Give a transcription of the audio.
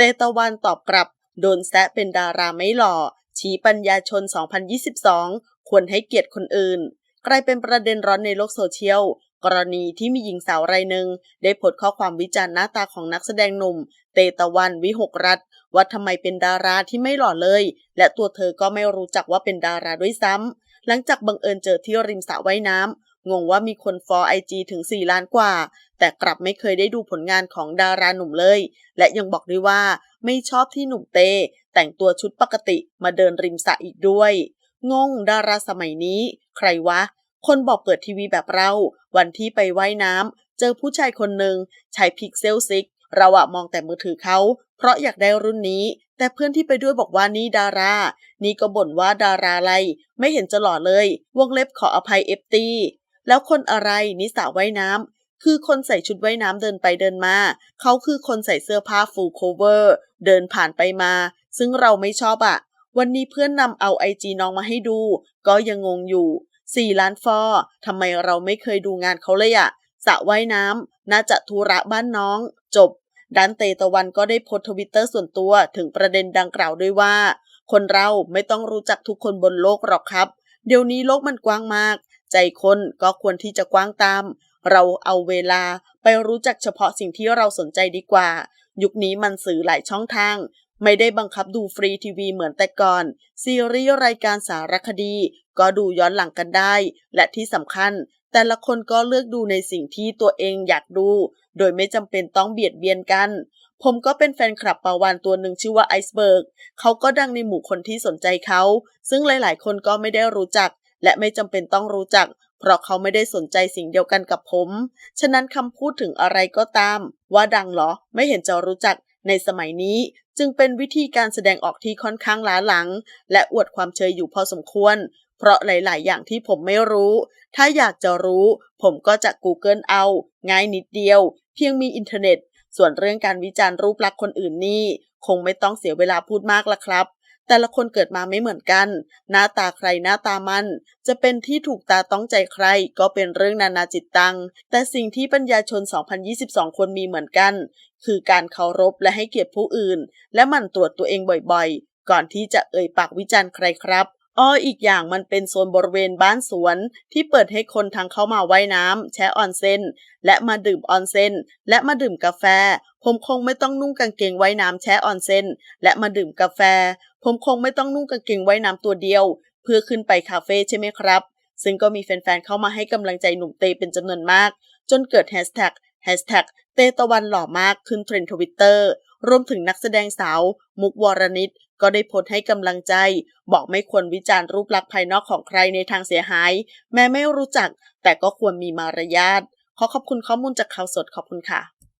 ตตะวันตอบกลับ โดนแซะเป็นดาราไม่หล่อ ชี้ปัญญาชน 2022 ควรให้เกียรติคนอื่น กลายเป็นประเด็นร้อนในโลกโซเชียล กรณีที่มีหญิงสาวรายหนึ่ง ได้โพสต์ข้อความวิจารณ์หน้าตาของนักแสดงหนุ่ม เตตะวันวิหกรัตน์ว่าทำไมเป็นดาราที่ไม่หล่อเลย และตัวเธอก็ไม่รู้จักว่าเป็นดาราด้วยซ้ำหลังจากบังเอิญเจอที่ริมสระว่ายน้ำ งงว่ามีคนฟอลไอจีถึง 4 ล้านกว่า แต่กลับไม่เคยได้ดูผลงานของดาราหนุ่มเลย และยังบอกด้วยว่าไม่ชอบที่หนุ่มเต แต่งตัวชุดปกติมาเดินริมสระอีกด้วย งงดาราสมัยนี้ ใครวะ คนบอกเปิดทีวีแบบเรา วันที่ไปไว่ายน้ำเจอผู้ชายคนหนึ่งใช้พิกเซลซิกเราอะมองแต่มือถือเขาเพราะอยากได้รุ่นนี้ แต่เพื่อนที่ไปด้วยบอกว่านี่ดารา นี่ก็บ่นว่าดาราอะไร ไม่เห็นจะหล่อเลย วงเล็บขออภัยเอฟตี แล้วคนอะไรนิสาว่ายน้ำคือคนใส่ชุดว่ายน้ำเดินไปเดินมา เขาคือคนใส่เสื้อผ้า full cover เดินผ่านไปมา ซึ่งเราไม่ชอบอะวันนี้เพื่อนนำเอาไอจีน้องมาให้ดู ก็ยังงงอยู่ 4 ล้านฟอร์ทำไมเราไม่เคยดูงานเขาเลยอะสระว่ายน้ำน่าจะธุระบ้านน้อง จบดันเตตะวันก็ได้โพสต์ทวิตเตอร์ส่วนตัวถึงประเด็นดังกล่าวด้วยว่า คนเราไม่ต้องรู้จักทุกคนบนโลกหรอกครับ เดี๋ยวนี้โลกมันกว้างมาก ใจคนก็ควรที่จะกว้างตาม เราเอาเวลาไปรู้จักเฉพาะสิ่งที่เราสนใจดีกว่า ยุคนี้มันสื่อหลายช่องทาง ไม่ได้บังคับดูฟรีทีวีเหมือนแต่ก่อน ซีรีส์รายการสารคดี ก็ดูย้อนหลังกันได้ และที่สำคัญ แต่ละคนก็เลือกดูในสิ่งที่ตัวเองอยากดู โดยไม่จำเป็นต้องเบียดเบียนกันผมก็เป็นแฟนคลับปาวานตัวหนึ่งชื่อว่าไอซ์เบิร์ก เขาก็ดังในหมู่คนที่สนใจเขา ซึ่งหลายๆ คนก็ไม่ได้รู้จัก และไม่จำเป็นต้องรู้จัก เพราะเขาไม่ได้สนใจสิ่งเดียวกันกับผม ฉะนั้นคำพูดถึงอะไรก็ตาม ว่าดังเหรอ ไม่เห็นจะรู้จักในสมัยนี้จึงเป็นวิธีการแสดงออกที่ค่อนข้างล้าหลัง และอวดความเชยอยู่พอสมควร เพราะหลาย ๆ อย่างที่ผมไม่รู้ ถ้าอยากจะรู้ ผมก็จะ Google เอา ง่ายนิดเดียว เพียงมีอินเทอร์เน็ต ส่วนเรื่องการวิจารณ์รูปลักษณ์คนอื่นนี่ คงไม่ต้องเสียเวลาพูดมากละครับ แต่ละคนเกิดมาไม่เหมือนกัน หน้าตาใครหน้าตามัน จะเป็นที่ถูกตาต้องใจใคร ก็เป็นเรื่องนานาจิตตัง แต่สิ่งที่ปัญญาชน 2022 คนมีเหมือนกัน คือการเคารพและให้เกียรติผู้อื่น และมันตรวจตัวเองบ่อยๆ ก่อนที่จะเอ่ยปากวิจารณ์ใครครับอ้ออีกอย่างมันเป็นโซนบริเวณบ้านสวน ที่เปิดให้คนทั้งเข้ามาว่ายน้ำแช่ออนเซนและมาดื่มออนเซนและมาดื่มกาแฟ ผมคงไม่ต้องนุ่งกางเกงว่ายน้ำแช่ออนเซนและมาดื่มกาแฟ ผมคงไม่ต้องนุ่งกางเกงว่ายน้ำตัวเดียว เพื่อขึ้นไปคาเฟ่ใช่ไหมครับ ซึ่งก็มีแฟนๆเข้ามาให้กำลังใจหนุ่มเตเป็นจำนวนมาก จนเกิดแฮชแท็กแฮชแท็กเตตะวันหล่อมากขึ้นเทรนด์ทวิตเตอร์รวมถึงนักแสดงสาว มุกวรนิตก็ได้โพสต์ให้กำลังใจ บอกไม่ควรวิจารณ์รูปลักษณ์ภายนอกของใครในทางเสียหาย แม้ไม่รู้จัก แต่ก็ควรมีมารยาทขอขอบคุณข้อมูลจากข่าวสดขอบคุณค่ะ